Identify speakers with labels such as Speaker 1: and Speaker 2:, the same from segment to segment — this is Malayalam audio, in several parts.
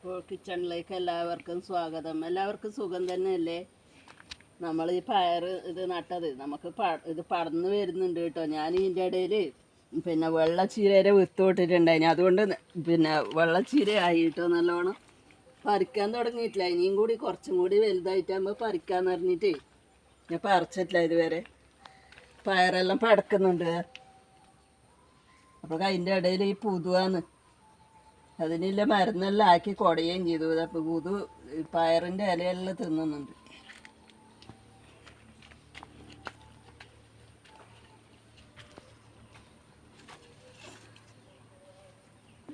Speaker 1: അപ്പോൾ കിച്ചണിലേക്ക് എല്ലാവർക്കും സ്വാഗതം. എല്ലാവർക്കും സുഖം തന്നെയല്ലേ? നമ്മൾ ഈ പയർ ഇത് നട്ടത്. നമുക്ക് പ- ഇത് പടർന്ന് വരുന്നുണ്ട് കേട്ടോ. ഞാൻ ഇതിന്റെ ഇടയിൽ പിന്നെ വെള്ളച്ചീരയുടെ വിത്ത് തൊട്ടിട്ടുണ്ടായിന് അതുകൊണ്ട് പിന്നെ വെള്ളച്ചീര ചീര ആയിട്ടോ നല്ലോണം പറിക്കാൻ തുടങ്ങിയിട്ടില്ല. ഇനിയും കൂടി കുറച്ചും കൂടി വലുതായിട്ടാകുമ്പോൾ പറിക്കാന്ന് പറഞ്ഞിട്ട് ഞാൻ പറിച്ചിട്ടില്ല ഇതുവരെ. പയറെല്ലാം പടക്കുന്നുണ്ട്. അപ്പോൾ അതിന്റെ ഇടയിൽ ഈ പുതുവാന്ന് അതിനുള്ള മരുന്നെല്ലാം ആക്കി കുടയുകയും ചെയ്തു. അപ്പോൾ പുതു പയറിന്റെ ഇലയെല്ലാം തിന്നുന്നുണ്ട്.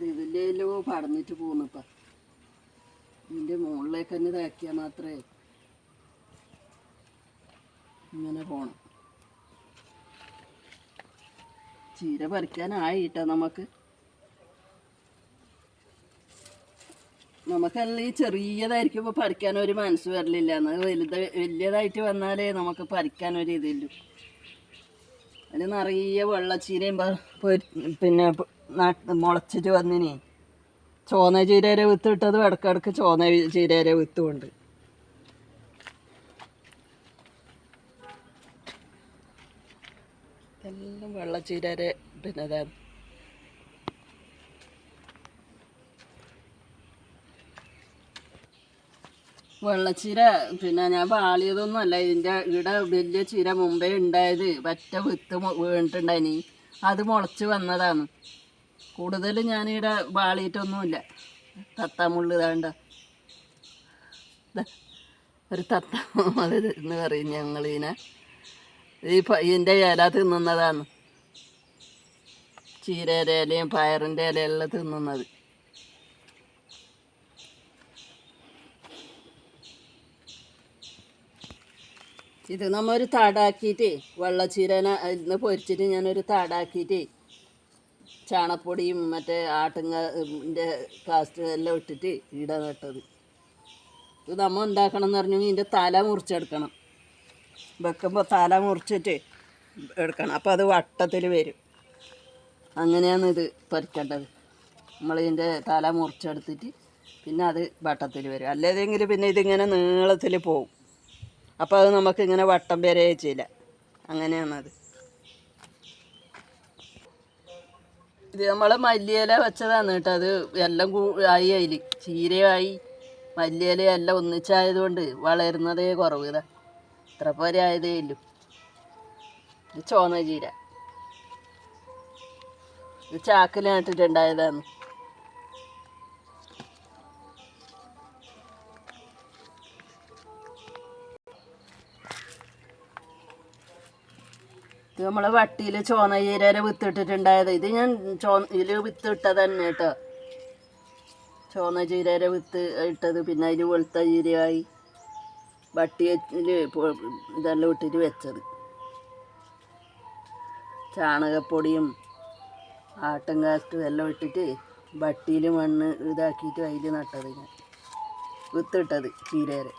Speaker 1: ഇതിലെല്ലോ പടന്നിട്ട് പോകുന്നിപ്പം ഇതിന്റെ മുകളിലേക്ക് തന്നെ ഇതാക്കിയാൽ മാത്രമേ ഇങ്ങനെ പോണം. ചീര പറിക്കാനായിട്ടോ നമുക്ക് നമുക്കെല്ലാം ഈ ചെറിയതായിരിക്കുമ്പോൾ പഠിക്കാൻ ഒരു മനസ്സ് വരലില്ല. വലുത് വലിയതായിട്ട് വന്നാലേ നമുക്ക് പഠിക്കാൻ ഒരു ഇതില്ലു. അതിൽ നിറയെ വെള്ളച്ചീരയും പിന്നെ മുളച്ചിട്ട് വന്നിനി. ചോന്ന ചീരേരെ വിത്ത് ഇട്ടത് ഇടക്കിടക്ക് ചോന്ന ചീരേരെ വിത്തും ഉണ്ട് എല്ലാം വെള്ളച്ചീരേരെ പിന്നെ വെള്ളച്ചീര പിന്നെ ഞാൻ പാളിയതൊന്നും അല്ല. ഇതിന്റെ ഇവിടെ വലിയ ചീര മുമ്പേ ഉണ്ടായത് പറ്റ വിത്ത് വീണിട്ടുണ്ടായിനി. അത് മുളച്ച് വന്നതാണ്. കൂടുതൽ ഞാനിവിടെ വാളിയിട്ടൊന്നുമില്ല. തത്താമുള്ളു ഇതാണ്ട. ഒരു തത്ത അത് എന്ന് പറയും ഞങ്ങളിനെ ഈ ഇതിന്റെ ഇല തിന്നുന്നതാണ്. ചീരയുടെ ഇലയും പയറിന്റെ ഇലയെല്ലാം തിന്നുന്നത്. ഇത് നമ്മ ഒരു തടാക്കിയിട്ട് വെള്ളച്ചീരന ഇന്ന് പൊരിച്ചിട്ട് ഞാനൊരു തടാക്കിയിട്ട് ചാണപ്പൊടിയും മറ്റേ ആട്ടുങ്ങന്റെ കാസ്റ്റ് എല്ലാം ഇട്ടിട്ട് ഇട നട്ടത്. ഇത് നമ്മൾ ഉണ്ടാക്കണം എന്ന് പറഞ്ഞെങ്കിൽ ഇതിന്റെ തല മുറിച്ചെടുക്കണം. വെക്കുമ്പോൾ തല മുറിച്ചിട്ട് എടുക്കണം. അപ്പോൾ അത് വട്ടത്തിൽ വരും. അങ്ങനെയാണ് ഇത് പറിക്കേണ്ടത് നമ്മളിതിന്റെ തല മുറിച്ചെടുത്തിട്ട് പിന്നെ അത് വട്ടത്തിൽ വരും. അല്ലെങ്കിൽ പിന്നെ ഇതിങ്ങനെ നീളത്തിൽ പോവും. അപ്പോൾ അത് നമുക്ക് ഇങ്ങനെ വട്ടം വരെ ചെയ്യില്ല. അങ്ങനെയാണത്. ഇത് നമ്മൾ മല്ലിയില വെച്ചതാണ് കേട്ടോ. അത് എല്ലാം കൂ ആയി അതിൽ ചീരയായി. മല്ലിയില എല്ലാം ഒന്നിച്ചായതുകൊണ്ട് വളരുന്നതേ കുറവ് ഇതാ. ഇത്ര പോലെ ആയതേ ഇല്ലു ഇത് ചോന്ന ചീര. ഇത് ചാക്കിൽ ഇത് നമ്മളെ വട്ടിയിൽ ചോന്ന ചീരയുടെ വിത്തിട്ടിട്ടുണ്ടായത്. ഇത് ഞാൻ ചോ ഇതിൽ വിത്ത് ഇട്ടത് തന്നെ കേട്ടോ. ചോന്ന ചീരേരെ വിത്ത് ഇട്ടത് പിന്നെ അതിൽ വെളുത്ത ചീരയായി വട്ടിയിൽ ഇതെല്ലാം ഇട്ടിട്ട് വെച്ചത്. ചാണകപ്പൊടിയും ആട്ടും കാറ്റും എല്ലാം ഇട്ടിട്ട് വട്ടിയിൽ മണ്ണ് ഇതാക്കിയിട്ട് അതിൽ നട്ടത് ഞാൻ. വിത്തിട്ടത് ചീരയുടെ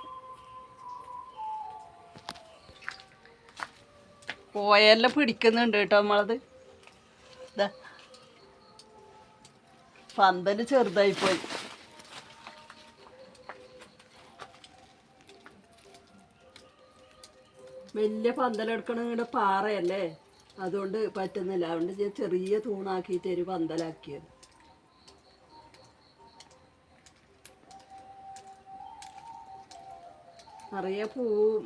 Speaker 1: പോയെല്ലാം പിടിക്കുന്നുണ്ട് കേട്ടോ നമ്മളത്. പന്തൽ ചെറുതായി പോയി. വലിയ പന്തലെടുക്കണ ഇവിടെ പാറയല്ലേ? അതുകൊണ്ട് പറ്റുന്നില്ല. അതുകൊണ്ട് ഞാൻ ചെറിയ തൂണാക്കിയിട്ട് ഒരു പന്തലാക്കിയത്. നിറയെ പൂവും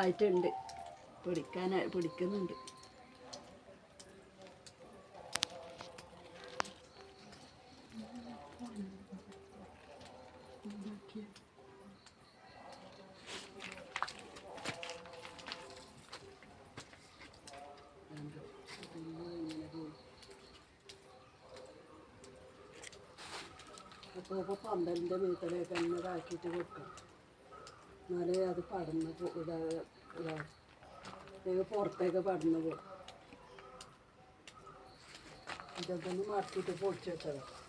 Speaker 1: ആയിട്ടുണ്ട്. പിടിക്കാൻ പിടിക്കുന്നുണ്ട്. അപ്പോൾ പന്തലിന്റെ വീട്ടിലേക്ക് തന്നെ ഇതാക്കിയിട്ട് കൊടുക്കണം എന്നാലേ അത് പടന്ന് ഇതാ ഇത് പുറത്തേക്ക് പറഞ്ഞു പോകും ഇതൊക്കെ ഒന്ന് മാറ്റിയിട്ട് പൊടിച്ച് വെച്ചതാണ്